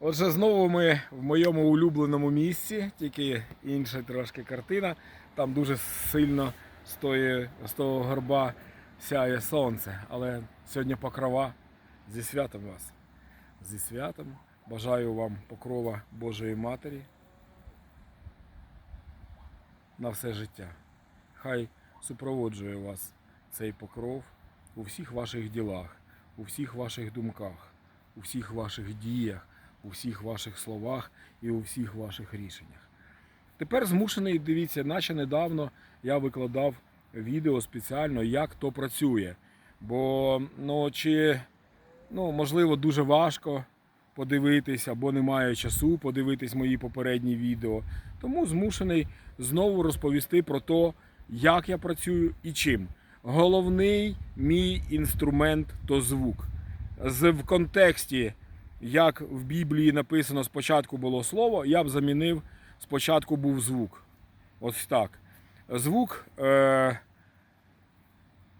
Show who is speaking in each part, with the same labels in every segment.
Speaker 1: Отже, знову ми в моєму улюбленому місці, тільки інша трошки картина. Там дуже сильно з, з того горба сяє сонце. Але сьогодні покрова зі святом вас. Зі святом. Бажаю вам покрова Божої Матері на все життя. Хай супроводжує вас цей покров у всіх ваших ділах, у всіх ваших думках, у всіх ваших діях, у всіх ваших словах і у всіх ваших рішеннях. Тепер змушений, дивіться, наче недавно я викладав відео спеціально, як то працює. Бо, ну, чи, ну, можливо, дуже важко подивитись або немає часу подивитись мої попередні відео. Тому змушений знову розповісти про те, як я працюю і чим. Головний мій інструмент то звук. З, в контексті, як в Біблії написано, спочатку було слово, я б замінив, спочатку був звук. Ось так. Звук е,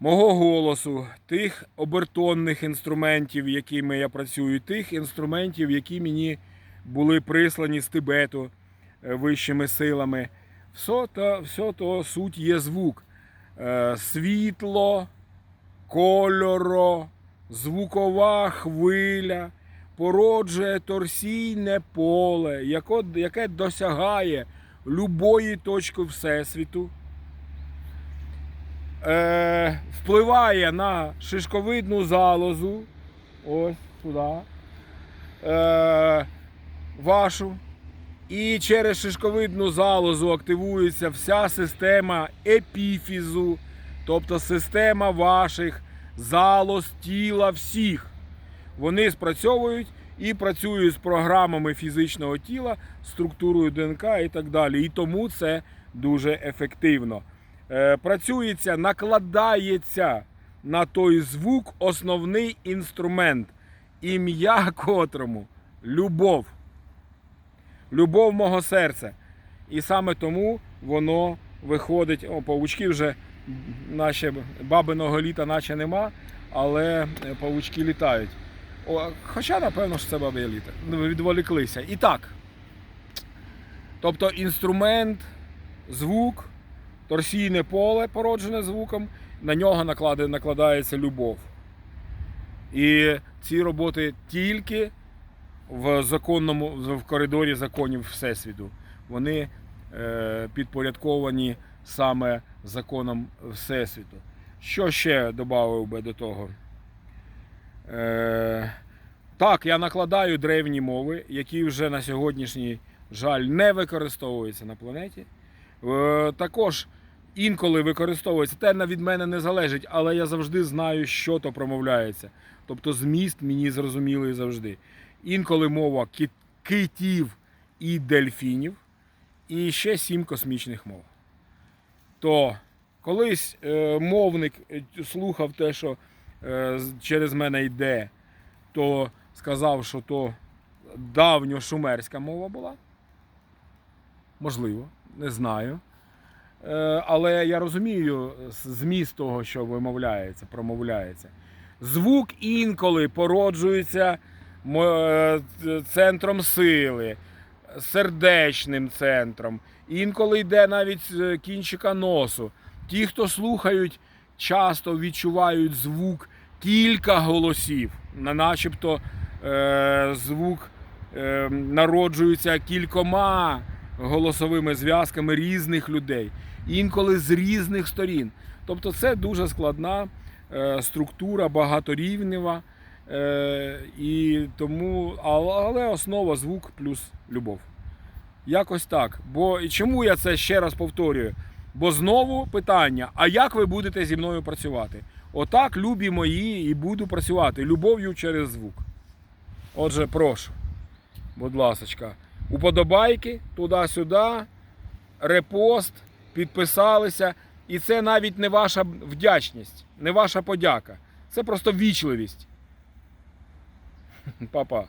Speaker 1: мого голосу, тих обертонних інструментів, якими я працюю, тих інструментів, які мені були прислані з Тибету е, вищими силами. Все то, все то суть є звук. Е, світло, кольоро, звукова хвиля породжує торсійне поле, яке досягає любої точки Всесвіту, е, впливає на шишковидну залозу, ось туди, е, вашу. І через шишковидну залозу активується вся система епіфізу, тобто система ваших залоз тіла всіх. Вони спрацьовують і працюють з програмами фізичного тіла, структурою ДНК і так далі. І тому це дуже ефективно. Е, Працюється, накладається на той звук основний інструмент, ім'я котрому любов любов мого серця. І саме тому воно виходить. О, павучки вже наче бабиного літа наче нема, але е, павучки літають. О, хоча, напевно, що це літо. Ну, Відволіклися. І так. Тобто інструмент, звук, торсійне поле, породжене звуком, на нього накладається любов. І ці роботи тільки в законному в коридорі законів Всесвіту. Вони е, підпорядковані саме законом Всесвіту. Що ще додав би до того? Е, так, я накладаю древні мови, які вже на сьогоднішній жаль не використовуються на планеті. Е, також інколи використовується, те від мене не залежить, але я завжди знаю, що то промовляється. Тобто зміст мені зрозумілий завжди. Інколи мова кит- китів і дельфінів, і ще сім космічних мов. То колись е, мовник слухав те, що через мене йде, то сказав, що то давньошумерська мова була. Можливо, не знаю. Е, але я розумію зміст того, що вимовляється, промовляється. Звук інколи породжується е, центром сили, сердечним центром. Інколи йде навіть кінчика носу. Ті, хто слухають, часто відчувають звук кілька голосів, начебто е, звук е, народжується кількома голосовими зв'язками різних людей, інколи з різних сторін. Тобто це дуже складна е, структура, багаторівнева. Е, і тому, але, основа звук плюс любов. Якось так. Бо і чому я це ще раз повторюю? Бо знову питання: а як ви будете зі мною працювати? Отак, любі мої, і буду працювати любов'ю через звук. Отже, прошу, будь ласочка, уподобайки туди-сюди, репост, підписалися. І це навіть не ваша вдячність, не ваша подяка. Це просто вічливість. Па-па.